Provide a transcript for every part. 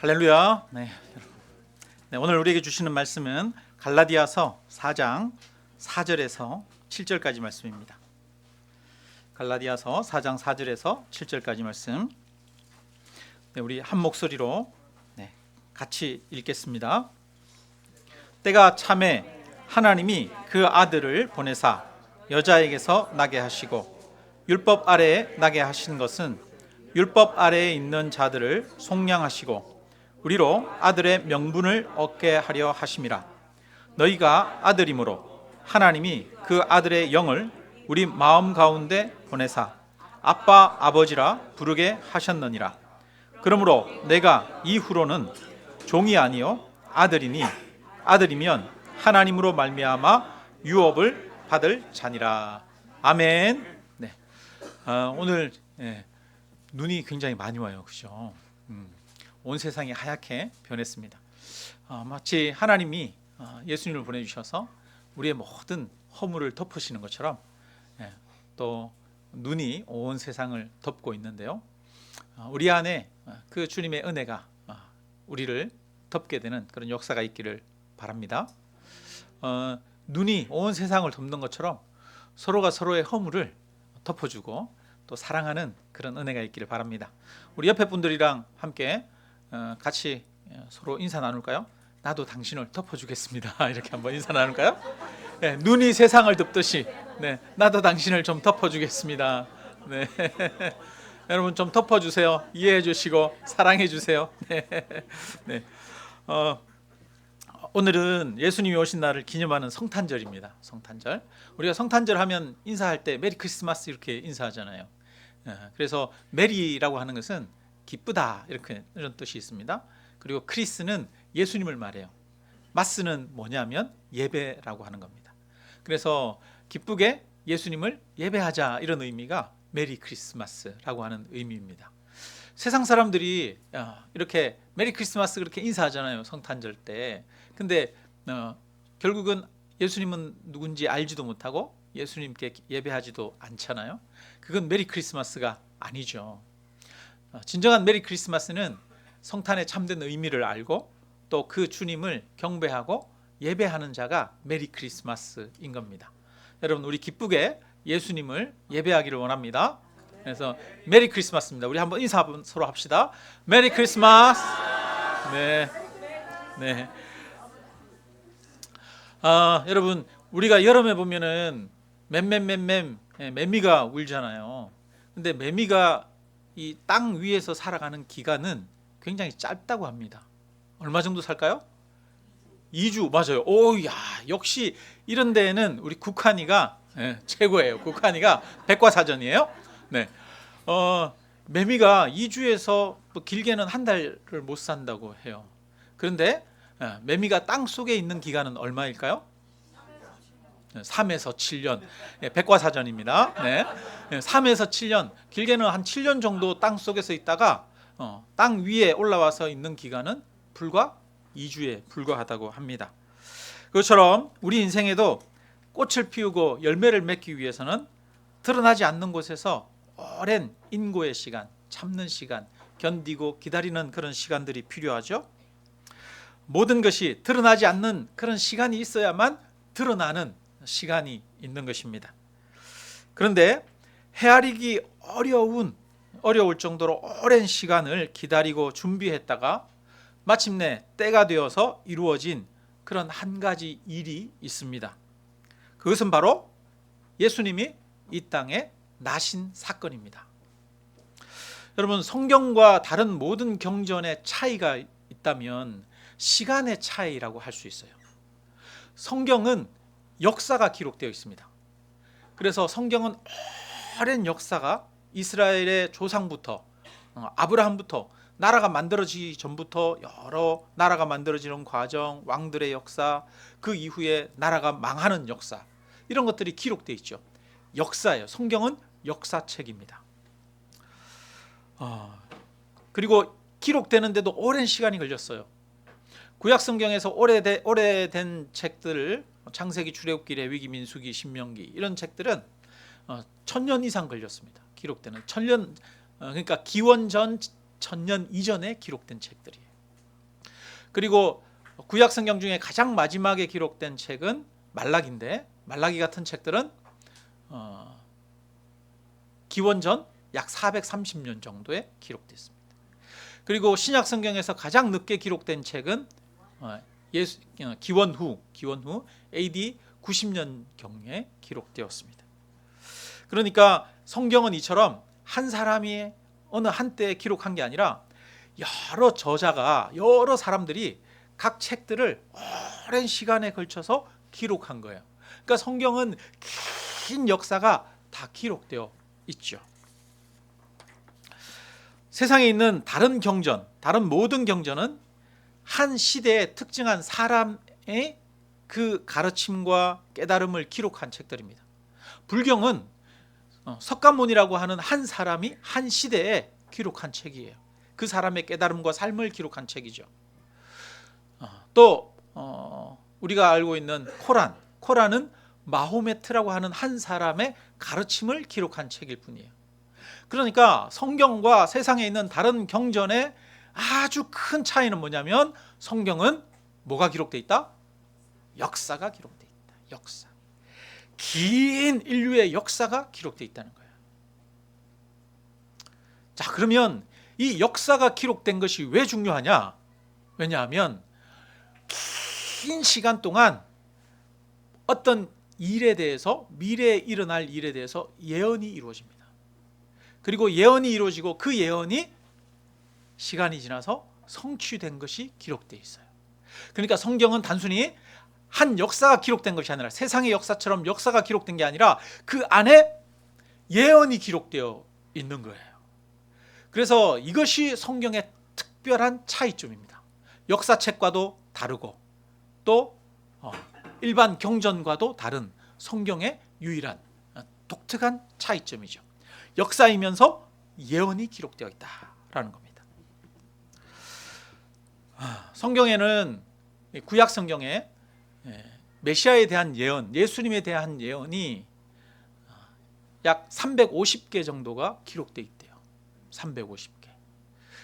할렐루야. 네. 네, 오늘 우리에게 주시는 말씀은 갈라디아서 4장 4절에서 7절까지 말씀입니다. 갈라디아서 4장 4절에서 7절까지 말씀. 네, 우리 한 목소리로 네, 같이 읽겠습니다. 때가 참에 하나님이 그 아들을 보내사 여자에게서 나게 하시고 율법 아래에 나게 하신 것은 율법 아래에 있는 자들을 속량하시고 우리로 아들의 명분을 얻게 하려 하심이라 너희가 아들이므로 하나님이 그 아들의 영을 우리 마음 가운데 보내사 아빠 아버지라 부르게 하셨느니라 그러므로 내가 이후로는 종이 아니요 아들이니 아들이면 하나님으로 말미암아 유업을 받을 자니라 아멘. 네. 아, 오늘 예, 눈이 굉장히 많이 와요, 그죠? 음, 온 세상이 하얗게 변했습니다. 아, 마치 하나님이 아, 예수님을 보내주셔서 우리의 모든 허물을 덮으시는 것처럼 예, 또 눈이 온 세상을 덮고 있는데요. 아, 우리 안에 아, 그 주님의 은혜가 아, 우리를 덮게 되는 그런 역사가 있기를 바랍니다. 어, 눈이 온 세상을 덮는 것처럼 서로가 서로의 허물을 덮어주고 또 사랑하는 그런 은혜가 있기를 바랍니다. 우리 옆에 분들이랑 함께 어, 같이 어, 서로 인사 나눌까요? 나도 당신을 덮어주겠습니다. 이렇게 한번 인사 나눌까요? 네, 눈이 세상을 덮듯이 네, 나도 당신을 좀 덮어주겠습니다. 네. 여러분 좀 덮어주세요. 이해해주시고 사랑해주세요. 네. 네. 어, 오늘은 예수님이 오신 날을 기념하는 성탄절입니다. 성탄절. 우리가 성탄절 하면 인사할 때 메리 크리스마스 이렇게 인사하잖아요. 예, 그래서 메리라고 하는 것은 기쁘다 이렇게 이런 뜻이 있습니다. 그리고 크리스는 예수님을 말해요. 마스는 뭐냐면 예배라고 하는 겁니다. 그래서 기쁘게 예수님을 예배하자 이런 의미가 메리 크리스마스라고 하는 의미입니다. 세상 사람들이 야, 이렇게 메리 크리스마스 그렇게 인사하잖아요 성탄절 때. 근데 어, 결국은 예수님은 누군지 알지도 못하고 예수님께 예배하지도 않잖아요. 그건 메리 크리스마스가 아니죠. 어, 진정한 메리 크리스마스는 성탄의 참된 의미를 알고 또 그 주님을 경배하고 예배하는 자가 메리 크리스마스인 겁니다. 여러분 우리 기쁘게 예수님을 예배하기를 원합니다. 그래서 메리 크리스마스입니다. 우리 한번 인사 한번 서로 합시다. 메리 크리스마스. 네, 네. 아 여러분 우리가 여름에 보면은 맴맴맴맴 예, 매미가 울잖아요. 근데 매미가 이 땅 위에서 살아가는 기간은 굉장히 짧다고 합니다. 얼마 정도 살까요? 2주 맞아요. 오, 야 역시 이런 데에는 우리 국한이가 예, 최고예요. 국한이가 백과사전이에요. 네, 어, 매미가 2주에서 뭐 길게는 한 달을 못 산다고 해요. 그런데 예, 매미가 땅 속에 있는 기간은 얼마일까요? 3에서 7년. 예, 백과사전입니다. 네. 예, 3에서 7년. 길게는 한 7년 정도 땅 속에서 있다가 어, 땅 위에 올라와서 있는 기간은 불과 2주에 불과하다고 합니다. 그것처럼 우리 인생에도 꽃을 피우고 열매를 맺기 위해서는 드러나지 않는 곳에서 오랜 인고의 시간, 참는 시간, 견디고 기다리는 그런 시간들이 필요하죠. 모든 것이 드러나지 않는 그런 시간이 있어야만 드러나는 시간이 있는 것입니다. 그런데 헤아리기 어려운 어려울 정도로 오랜 시간을 기다리고 준비했다가 마침내 때가 되어서 이루어진 그런 한 가지 일이 있습니다. 그것은 바로 예수님이 이 땅에 나신 사건입니다. 여러분 성경과 다른 모든 경전의 차이가 있다면 시간의 차이라고 할 수 있어요. 성경은 역사가 기록되어 있습니다. 그래서 성경은 오랜 역사가 이스라엘의 조상부터 어, 아브라함부터 나라가 만들어지기 전부터 여러 나라가 만들어지는 과정, 왕들의 역사, 그 이후에 나라가 망하는 역사 이런 것들이 기록되어 있죠. 역사예요. 성경은 역사책입니다. 어, 그리고 기록되는데도 오랜 시간이 걸렸어요. 구약 성경에서 오래된, 오래된 책들을 창세기, 출애굽기, 레위기, 민수기, 신명기 이런 책들은 어, 천년 이상 걸렸습니다. 기록되는 천년 어, 그러니까 기원 전 천년 이전에 기록된 책들이에요. 그리고 구약 성경 중에 가장 마지막에 기록된 책은 말라기인데 말라기 같은 책들은 어, 기원전 약 430년 정도에 기록됐습니다. 그리고 신약 성경에서 가장 늦게 기록된 책은 어, 예수, 어, 기원 후 기원 후 AD 90년 경에 기록되었습니다. 그러니까 성경은 이처럼 한 사람이 어느 한때에 기록한 게 아니라 여러 저자가 여러 사람들이 각 책들을 오랜 시간에 걸쳐서 기록한 거예요. 그러니까 성경은 긴 역사가 다 기록되어 있죠. 세상에 있는 다른 경전, 다른 모든 경전은 한 시대에 특징한 사람의 그 가르침과 깨달음을 기록한 책들입니다. 불경은 어, 석가모니라고 하는 한 사람이 한 시대에 기록한 책이에요. 그 사람의 깨달음과 삶을 기록한 책이죠. 어, 또 어, 우리가 알고 있는 코란, 코란은 마호메트라고 하는 한 사람의 가르침을 기록한 책일 뿐이에요. 그러니까 성경과 세상에 있는 다른 경전의 아주 큰 차이는 뭐냐면 성경은 뭐가 기록돼 있다? 역사가 기록돼 있다. 역사. 긴 인류의 역사가 기록돼 있다는 거예요. 자, 그러면 이 역사가 기록된 것이 왜 중요하냐? 왜냐하면 긴 시간 동안 어떤 일에 대해서 미래에 일어날 일에 대해서 예언이 이루어집니다. 그리고 예언이 이루어지고 그 예언이 시간이 지나서 성취된 것이 기록되어 있어요. 그러니까 성경은 단순히 한 역사가 기록된 것이 아니라 세상의 역사처럼 역사가 기록된 게 아니라 그 안에 예언이 기록되어 있는 거예요. 그래서 이것이 성경의 특별한 차이점입니다. 역사책과도 다르고 또 어, 일반 경전과도 다른 성경의 유일한 어, 독특한 차이점이죠. 역사이면서 예언이 기록되어 있다라는 겁니다. 아, 성경에는 구약 성경에 예, 메시아에 대한 예언, 예수님에 대한 예언이 어, 약 350개 정도가 기록돼 있대요. 350개.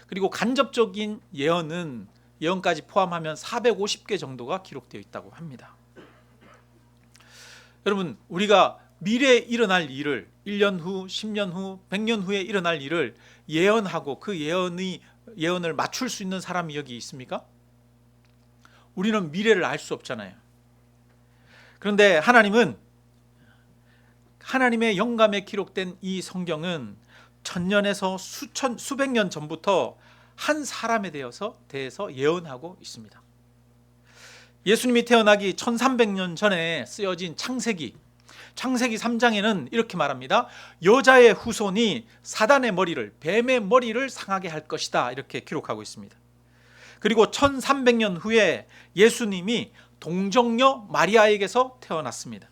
그리고 간접적인 예언은 예언까지 포함하면 450개 정도가 기록되어 있다고 합니다. 여러분, 우리가 미래에 일어날 일을 1년 후, 10년 후, 100년 후에 일어날 일을 예언하고 그 예언이 예언을 맞출 수 있는 사람이 여기 있습니까? 우리는 미래를 알 수 없잖아요. 그런데 하나님은 하나님의 영감에 기록된 이 성경은 천년에서 수천 수백 년 전부터 한 사람에 대해서 대해서 예언하고 있습니다. 예수님이 태어나기 1300년 전에 쓰여진 창세기 창세기 3장에는 이렇게 말합니다. 여자의 후손이 사단의 머리를 뱀의 머리를 상하게 할 것이다. 이렇게 기록하고 있습니다. 그리고 1300년 후에 예수님이 동정녀 마리아에게서 태어났습니다.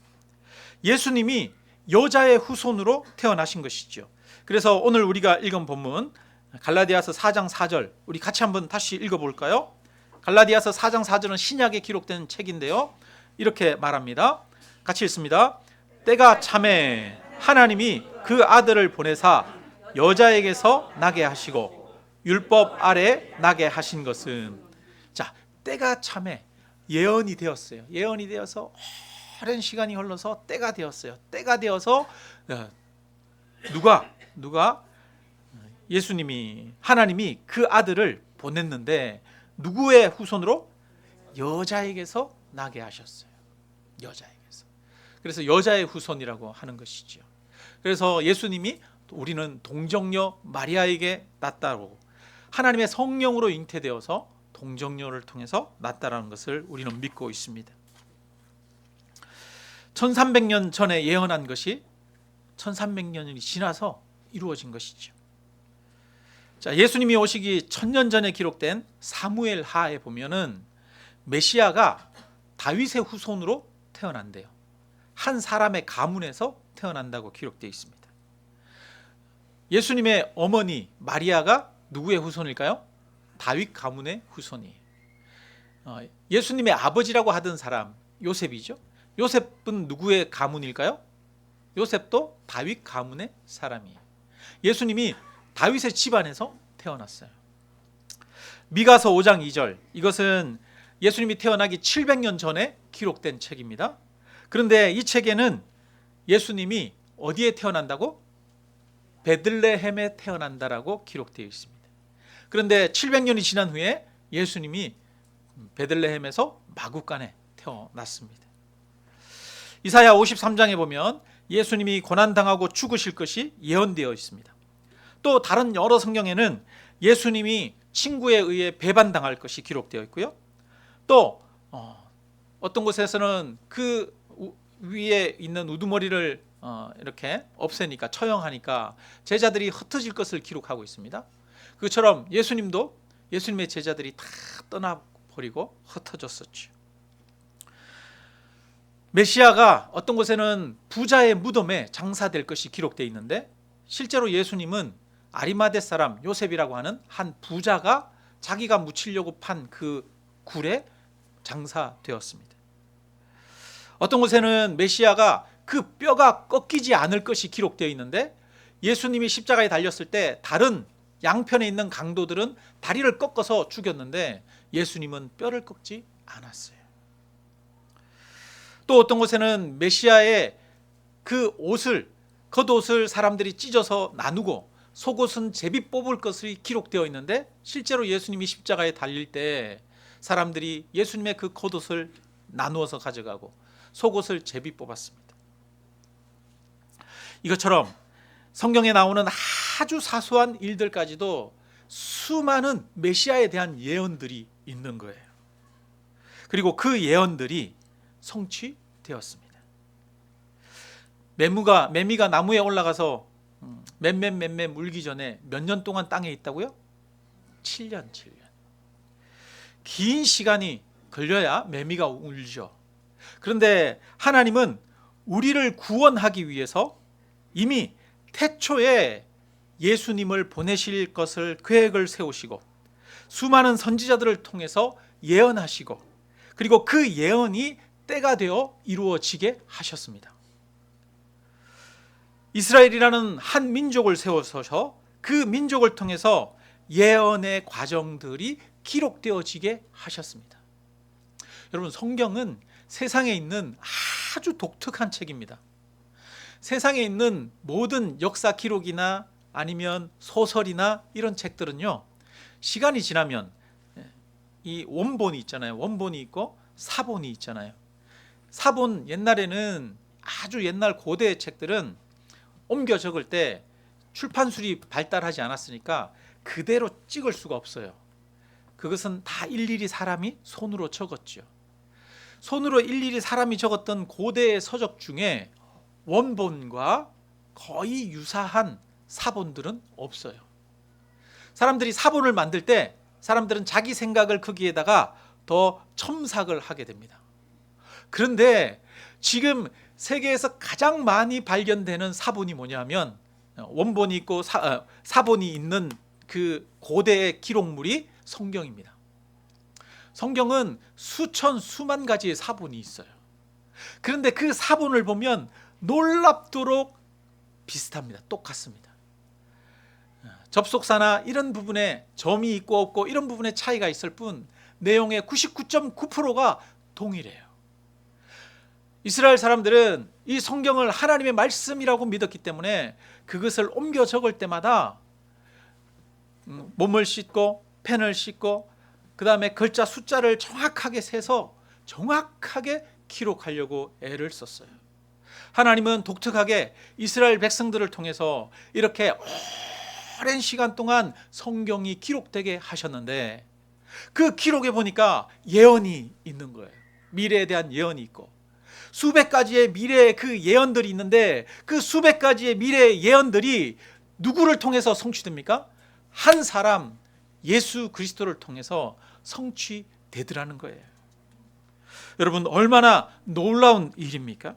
예수님이 여자의 후손으로 태어나신 것이죠. 그래서 오늘 우리가 읽은 본문 갈라디아서 4장 4절 우리 같이 한번 다시 읽어 볼까요? 갈라디아서 4장 4절은 신약에 기록된 책인데요. 이렇게 말합니다. 같이 읽습니다. 때가 참에 하나님이 그 아들을 보내사 여자에게서 나게 하시고 율법 아래 나게 하신 것은 자 때가 참에 예언이 되었어요. 예언이 되어서 오랜 시간이 흘러서 때가 되었어요. 때가 되어서 어, 누가 누가 예수님이 하나님이 그 아들을 보냈는데 누구의 후손으로 여자에게서 나게 하셨어요. 여자에게서. 그래서 여자의 후손이라고 하는 것이죠. 그래서 예수님이 우리는 동정녀 마리아에게 낳다고 하나님의 성령으로 잉태되어서 동정녀를 통해서 낳다라는 것을 우리는 믿고 있습니다. 1300년 전에 예언한 것이 1300년이 지나서 이루어진 것이죠. 자, 예수님이 오시기 천년 전에 기록된 사무엘 하에 보면은 메시아가 다윗의 후손으로 태어난대요. 한 사람의 가문에서 태어난다고 기록되어 있습니다. 예수님의 어머니 마리아가 누구의 후손일까요? 다윗 가문의 후손이에요. 어, 예수님의 아버지라고 하던 사람 요셉이죠. 요셉은 누구의 가문일까요? 요셉도 다윗 가문의 사람이에요. 예수님이 다윗의 집안에서 태어났어요. 미가서 5장 2절. 이것은 예수님이 태어나기 700년 전에 기록된 책입니다. 그런데 이 책에는 예수님이 어디에 태어난다고? 베들레헴에 태어난다라고 기록되어 있습니다. 그런데 700년이 지난 후에 예수님이 베들레헴에서 마구간에 태어났습니다. 이사야 53장에 보면 예수님이 고난당하고 죽으실 것이 예언되어 있습니다. 또 다른 여러 성경에는 예수님이 친구에 의해 배반당할 것이 기록되어 있고요. 또 어, 떤 곳에서는 그 우- 위에 있는 우두머리를 어, 이렇게 없애니까 처형하니까 제자들이 흩어질 것을 기록하고 있습니다. 그처럼 예수님도 예수님의 제자들이 다 떠나버리고 흩어졌었죠. 메시아가 어떤 곳에는 부자의 무덤에 장사될 것이 기록되어 있는데 실제로 예수님은 아리마대 사람 요셉이라고 하는 한 부자가 자기가 묻히려고 판 그 굴에 장사되었습니다. 어떤 곳에는 메시아가 그 뼈가 꺾이지 않을 것이 기록되어 있는데 예수님이 십자가에 달렸을 때 다른 양편에 있는 강도들은 다리를 꺾어서 죽였는데 예수님은 뼈를 꺾지 않았어요. 또 어떤 곳에는 메시아의 그 옷을 겉옷을 사람들이 찢어서 나누고 속옷은 제비 뽑을 것이 기록되어 있는데 실제로 예수님이 십자가에 달릴 때 사람들이 예수님의 그 겉옷을 나누어서 가져가고 속옷을 제비 뽑았습니다. 이것처럼 성경에 나오는 아주 사소한 일들까지도 수많은 메시아에 대한 예언들이 있는 거예요. 그리고 그 예언들이 성취되었습니다. 매무가 매미가 나무에 올라가서 맴맴맴맴 물기 전에 몇 년 동안 땅에 있다고요? 7년, 7년. 긴 시간이 걸려야 매미가 울죠. 그런데 하나님은 우리를 구원하기 위해서 이미 태초에 예수님을 보내실 것을 계획을 세우시고 수많은 선지자들을 통해서 예언하시고 그리고 그 예언이 때가 되어 이루어지게 하셨습니다. 이스라엘이라는 한 민족을 세워서 그 민족을 통해서 예언의 과정들이 기록되어지게 하셨습니다. 여러분 성경은 세상에 있는 아주 독특한 책입니다. 세상에 있는 모든 역사 기록이나 아니면 소설이나 이런 책들은요. 시간이 지나면 이 원본이 있잖아요. 원본이 있고 사본이 있잖아요. 사본 옛날에는 아주 옛날 고대 책들은 옮겨 적을 때 출판술이 발달하지 않았으니까 그대로 찍을 수가 없어요. 그것은 다 일일이 사람이 손으로 적었죠. 손으로 일일이 사람이 적었던 고대의 서적 중에 원본과 거의 유사한 사본들은 없어요. 사람들이 사본을 만들 때 사람들은 자기 생각을 거기에다가 더 첨삭을 하게 됩니다. 그런데 지금 세계에서 가장 많이 발견되는 사본이 뭐냐면 원본이 있고 사, 어, 사본이 있는 그 고대의 기록물이 성경입니다. 성경은 수천 수만 가지의 사본이 있어요. 그런데 그 사본을 보면 놀랍도록 비슷합니다. 똑같습니다. 접속사나 이런 부분에 점이 있고 없고 이런 부분에 차이가 있을 뿐 내용의 99.9%가 동일해요. 이스라엘 사람들은 이 성경을 하나님의 말씀이라고 믿었기 때문에 그것을 옮겨 적을 때마다 음, 몸을 씻고 펜을 씻고 그 다음에 글자 숫자를 정확하게 세서 정확하게 기록하려고 애를 썼어요. 하나님은 독특하게 이스라엘 백성들을 통해서 이렇게 오랜 시간 동안 성경이 기록되게 하셨는데 그 기록에 보니까 예언이 있는 거예요. 미래에 대한 예언이 있고 수백 가지의 미래의 그 예언들이 있는데 그 수백 가지의 미래의 예언들이 누구를 통해서 성취됩니까? 한 사람 예수 그리스도를 통해서 성취되더라는 거예요. 여러분 얼마나 놀라운 일입니까?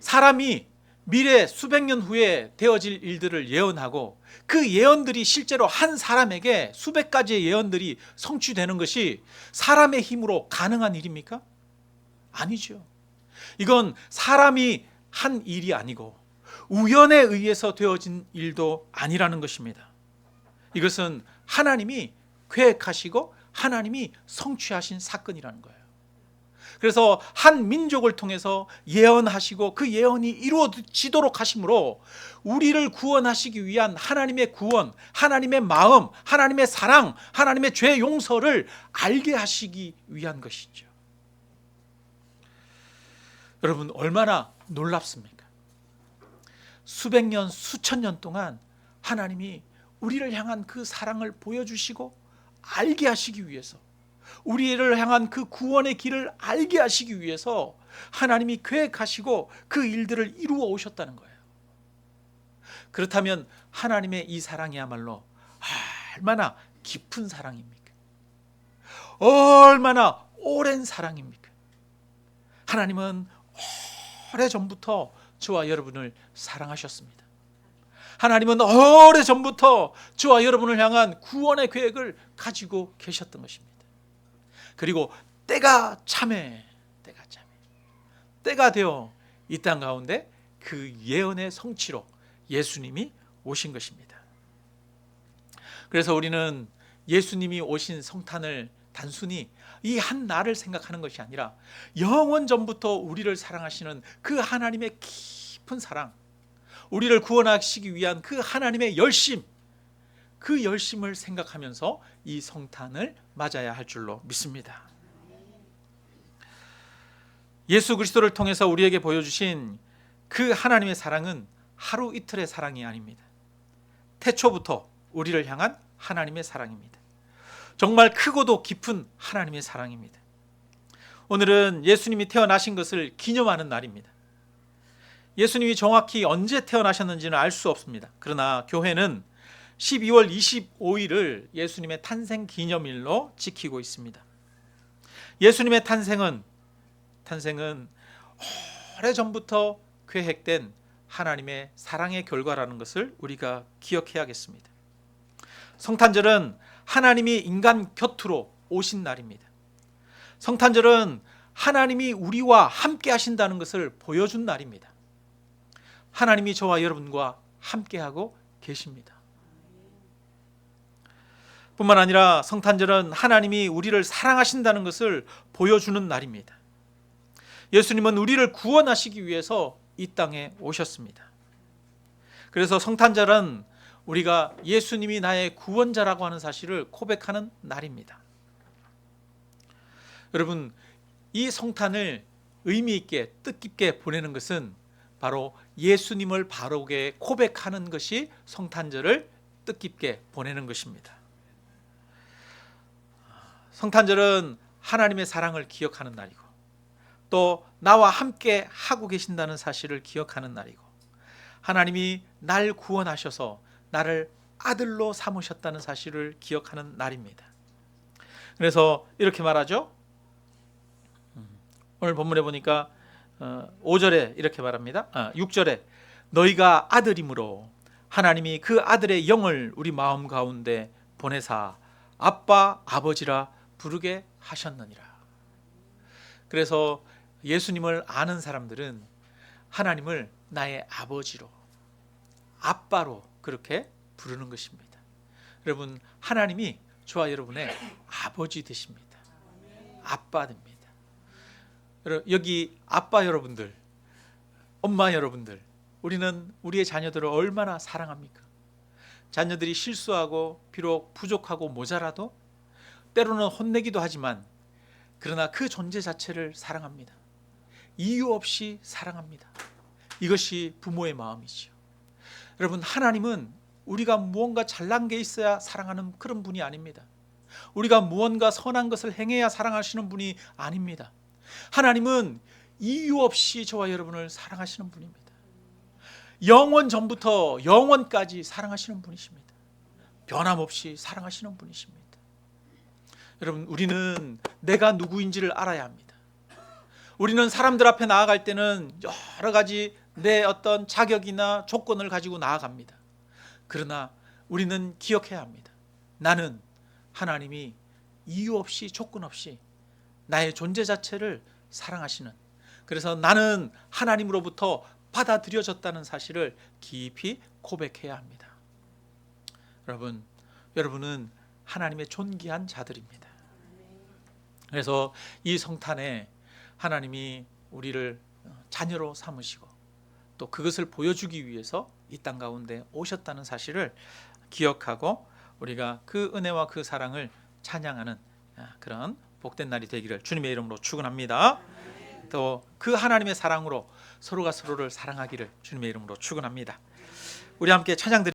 사람이 미래 수백 년 후에 되어질 일들을 예언하고 그 예언들이 실제로 한 사람에게 수백 가지의 예언들이 성취되는 것이 사람의 힘으로 가능한 일입니까? 아니죠. 이건 사람이 한 일이 아니고 우연에 의해서 되어진 일도 아니라는 것입니다. 이것은 하나님이 계획하시고 하나님이 성취하신 사건이라는 거예요. 그래서 한 민족을 통해서 예언하시고 그 예언이 이루어지도록 하심으로 우리를 구원하시기 위한 하나님의 구원, 하나님의 마음, 하나님의 사랑, 하나님의 죄 용서를 알게 하시기 위한 것이죠. 여러분 얼마나 놀랍습니까? 수백 년, 수천 년 동안 하나님이 우리를 향한 그 사랑을 보여주시고 알게 하시기 위해서 우리를 향한 그 구원의 길을 알게 하시기 위해서 하나님이 계획하시고 그 일들을 이루어 오셨다는 거예요. 그렇다면 하나님의 이 사랑이야말로 얼마나 깊은 사랑입니까? 얼마나 오랜 사랑입니까? 하나님은 오래 전부터 저와 여러분을 사랑하셨습니다. 하나님은 오래 전부터 저와 여러분을 향한 구원의 계획을 가지고 계셨던 것입니다. 그리고 때가 참해, 때가 참해, 때가 되어 이 땅 가운데 그 예언의 성취로 예수님이 오신 것입니다. 그래서 우리는 예수님이 오신 성탄을 단순히 이 한 날을 생각하는 것이 아니라 영원 전부터 우리를 사랑하시는 그 하나님의 깊은 사랑, 우리를 구원하시기 위한 그 하나님의 열심, 그 열심을 생각하면서 이 성탄을 맞아야 할 줄로 믿습니다. 예수 그리스도를 통해서 우리에게 보여주신 그 하나님의 사랑은 하루 이틀의 사랑이 아닙니다. 태초부터 우리를 향한 하나님의 사랑입니다. 정말 크고도 깊은 하나님의 사랑입니다. 오늘은 예수님이 태어나신 것을 기념하는 날입니다. 예수님이 정확히 언제 태어나셨는지는 알 수 없습니다. 그러나 교회는 12월 25일을 예수님의 탄생 기념일로 지키고 있습니다. 예수님의 탄생은 탄생은 오래 전부터 계획된 하나님의 사랑의 결과라는 것을 우리가 기억해야겠습니다. 성탄절은 하나님이 인간 곁으로 오신 날입니다. 성탄절은 하나님이 우리와 함께 하신다는 것을 보여준 날입니다. 하나님이 저와 여러분과 함께하고 계십니다. 뿐만 아니라 성탄절은 하나님이 우리를 사랑하신다는 것을 보여주는 날입니다. 예수님은 우리를 구원하시기 위해서 이 땅에 오셨습니다. 그래서 성탄절은 우리가 예수님이 나의 구원자라고 하는 사실을 고백하는 날입니다. 여러분, 이 성탄을 의미 있게 뜻깊게 보내는 것은 바로 예수님을 바르게 고백하는 것이 성탄절을 뜻깊게 보내는 것입니다. 성탄절은 하나님의 사랑을 기억하는 날이고 또 나와 함께 하고 계신다는 사실을 기억하는 날이고 하나님이 날 구원하셔서 나를 아들로 삼으셨다는 사실을 기억하는 날입니다. 그래서 이렇게 말하죠. 음, 오늘 본문에 보니까 5절에 어, 이렇게 말합니다. 6절에 아, 너희가 아들이므로 하나님이 그 아들의 영을 우리 마음 가운데 보내사 아빠 아버지라 부르게 하셨느니라. 그래서 예수님을 아는 사람들은 하나님을 나의 아버지로 아빠로 그렇게 부르는 것입니다. 여러분 하나님이 저와 여러분의 아버지 되십니다. 아빠 됩니다. 여기 아빠 여러분들, 엄마 여러분들, 우리는 우리의 자녀들을 얼마나 사랑합니까? 자녀들이 실수하고 비록 부족하고 모자라도 때로는 혼내기도 하지만 그러나 그 존재 자체를 사랑합니다. 이유 없이 사랑합니다. 이것이 부모의 마음이죠. 여러분 하나님은 우리가 무언가 잘난 게 있어야 사랑하는 그런 분이 아닙니다. 우리가 무언가 선한 것을 행해야 사랑하시는 분이 아닙니다. 하나님은 이유 없이 저와 여러분을 사랑하시는 분입니다. 영원 전부터 영원까지 사랑하시는 분이십니다. 변함없이 사랑하시는 분이십니다. 여러분, 우리는 내가 누구인지를 알아야 합니다. 우리는 사람들 앞에 나아갈 때는 여러 가지 내 어떤 자격이나 조건을 가지고 나아갑니다. 그러나 우리는 기억해야 합니다. 나는 하나님이 이유 없이 조건 없이 나의 존재 자체를 사랑하시는 그래서 나는 하나님으로부터 받아들여졌다는 사실을 깊이 고백해야 합니다. 여러분, 여러분은 하나님의 존귀한 자들입니다. 그래서 이 성탄에 하나님이 우리를 자녀로 삼으시고 또 그것을 보여주기 위해서 이 땅 가운데 오셨다는 사실을 기억하고 우리가 그 은혜와 그 사랑을 찬양하는 아, 그런 복된 날이 되기를 주님의 이름으로 축원합니다. 또 그 하나님의 사랑으로 서로가 서로를 사랑하기를 주님의 이름으로 축원합니다. 우리 함께 찬양 드리